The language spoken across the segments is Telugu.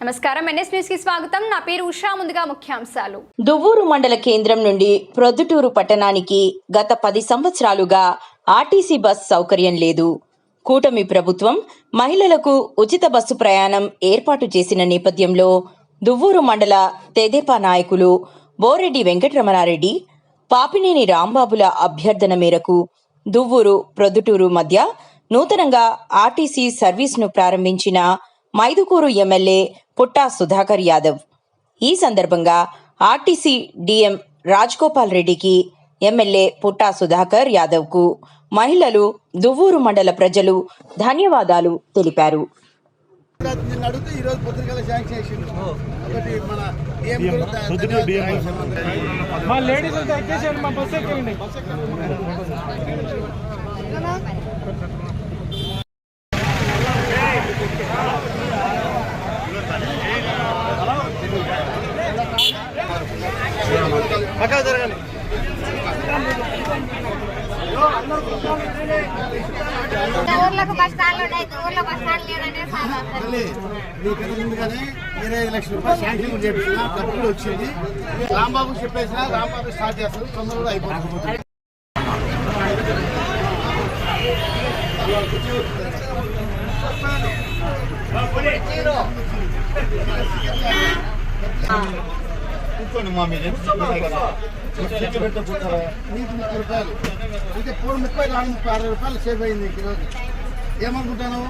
నమస్కారం. ఎన్ఎస్ న్యూస్కి స్వాగతం. నా పేరు ఉషా. ముందుగా ముఖ్యాంశాలు. దువ్వూరు మండల కేంద్రం నుండి ప్రొద్దుటూరు పట్టణానికి గత పది సంవత్సరాలుగా ఆర్టీసీ బస్ సౌకర్యం లేదు. కూటమి ప్రభుత్వం మహిళలకు ఉచిత బస్సు ప్రయాణం ఏర్పాటు చేసిన నేపథ్యంలో దువ్వూరు మండల తెదేపా నాయకులు బోరెడ్డి వెంకటరమణారెడ్డి పాపినేని రాంబాబుల అభ్యర్థన మేరకు దువ్వూరు ప్రొద్దుటూరు మధ్య నూతనంగా ఆర్టీసీ సర్వీస్ను ప్రారంభించిన మైదుకూరు ఎమ్మెల్యే పుట్టా సుధాకర్ యాదవ్. ఈ సందర్భంగా ఆర్టీసీ డిఎం రాజ్గోపాల్ రెడ్డికి ఎమ్మెల్యే పుట్టా సుధాకర్ యాదవ్కు మహిళలు దువ్వూరు మండల ప్రజలు ధన్యవాదాలు తెలిపారు. మా రోజు పత్రికల శాంక్షన్ చేసిండు ఒకటి మన ఏం పొద్దుటూరు DM. మా లేడీస్ అంతా ఎక్కేసారు మా బస్సు ఎక్కండి పక్కన జరగండి ఊర్లకు బస్ స్టాండ్లు ఉన్నాయి. ఊర్లో బస్ స్టాండ్ లేదంటే చాలా అసలు. మళ్ళీ మీకు ఎంత ముందుగానే ఇరవై ఐదు లక్షల రూపాయలు శాంక్షన్ చేపించిన డబ్బులు వచ్చింది. రాంబాబు చెప్పేసిన రాంబాబు స్టార్ట్ చేస్తారు. తొందరగా అయిపోతుంది. కూర్చోండి మా మీరు చెట్టు పెడితే కూర్చోరా నీకు ముప్పై రూపాయలు. అంటే పూడు ముప్పై నాలుగు ముప్పై అరవై రూపాయలు సేవ్ అయింది ఈరోజు. ఏమనుకుంటాను?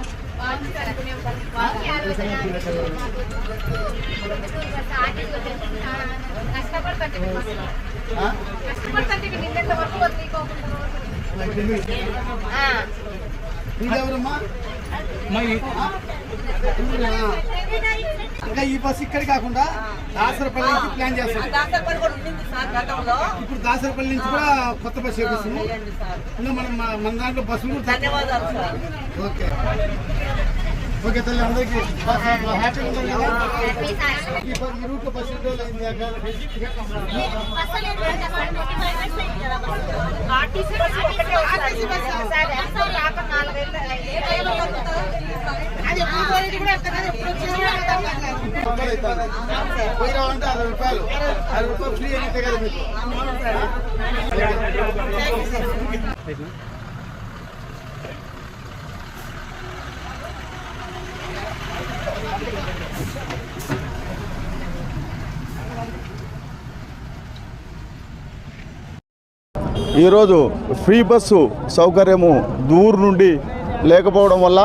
కష్టపడుతుంటే ఇంకా ఈ బస్సు ఇక్కడ కాకుండా దాసరపల్లి నుంచి ప్లాన్ చేస్తాం ఇప్పుడు దాసరపల్లి నుంచి కూడా కొత్త బస్సు చేపిస్తున్నాం ఇంకా మనం మన- దాంట్లో బస్సులు ఓకే ఓకే తల్లి అందరికీ హ్యాపీగా ఉన్నారు కదా ఈ రూట్లో బస్సు ఎన్ని రోజులు అయింది అక్క? ఆర్టీసీ బస్సు ఒకటే వస్తుంది. సార్, ఎంతో రాక నాలుగేళ్ళు అయింది. అది ఎప్పుడు పోయేది కూడా అర్థం కాదు. ఎప్పుడు వచ్చేది కూడా అర్థం కాదు. వందలు అవుతుంది. పోయి రావాలంటే అరవై రూపాయలు. అరవై రూపాయలు ఫ్రీ అయితే కదా మీకు. ఈరోజు ఫ్రీ బస్సు సౌకర్యము దూరు నుండి లేకపోవడం వల్ల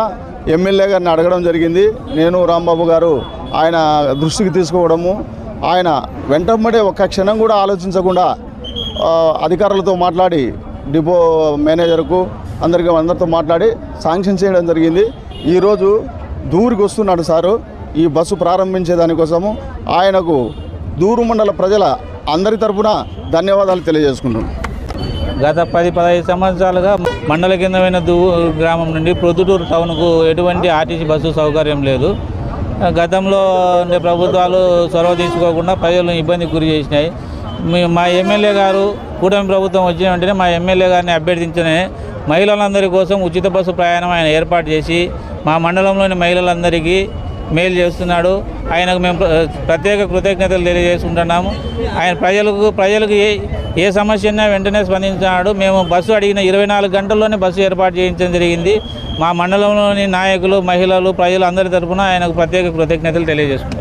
ఎమ్మెల్యే గారిని అడగడం జరిగింది. నేను రాంబాబు గారు. ఆయన దృష్టికి తీసుకోవడము ఆయన వెంటబడే ఒక్క క్షణం కూడా ఆలోచించకుండా అధికారులతో మాట్లాడి డిపో మేనేజర్కు అందరికీ అందరితో మాట్లాడి శాంక్షన్ చేయడం జరిగింది. ఈరోజు దూరికి వస్తున్నాడు సారు. ఈ బస్సు ప్రారంభించే దానికోసము ఆయనకు దూరు మండల ప్రజల అందరి తరఫున ధన్యవాదాలు తెలియజేసుకుంటున్నాను గత పది పదహైదు సంవత్సరాలుగా మండల కేంద్రమైన దు గ్రామం నుండి ప్రొద్దుటూరు టౌన్కు ఎటువంటి ఆర్టీసీ బస్సు సౌకర్యం లేదు. గతంలో ఉండే ప్రభుత్వాలు చొరవ తీసుకోకుండా ప్రజలను ఇబ్బందికి గురి చేసినాయి. మీ- మా ఎమ్మెల్యే గారు కూటమి ప్రభుత్వం వచ్చిన వెంటనే మా ఎమ్మెల్యే గారిని అభ్యర్థించనే మహిళలందరి కోసం ఉచిత బస్సు ప్రయాణం ఆయన ఏర్పాటు చేసి మా మండలంలోని మహిళలందరికీ మేలు చేస్తున్నాడు. ఆయనకు మేము ప్ర- ప్రత్యేక కృతజ్ఞతలు తెలియజేసుకుంటున్నాము. ఆయన ప్రజలకు ప్రజలకు ఏ సమస్య అయినా వెంటనే స్పందించాడు మేము బస్సు అడిగిన ఇరవై నాలుగు గంటల్లోనే బస్సు ఏర్పాటు చేయించడం జరిగింది. మా మండలంలోని నాయకులు మహిళలు ప్రజలు అందరి తరఫున ఆయనకు ప్రత్యేక కృతజ్ఞతలు తెలియజేసుకున్నారు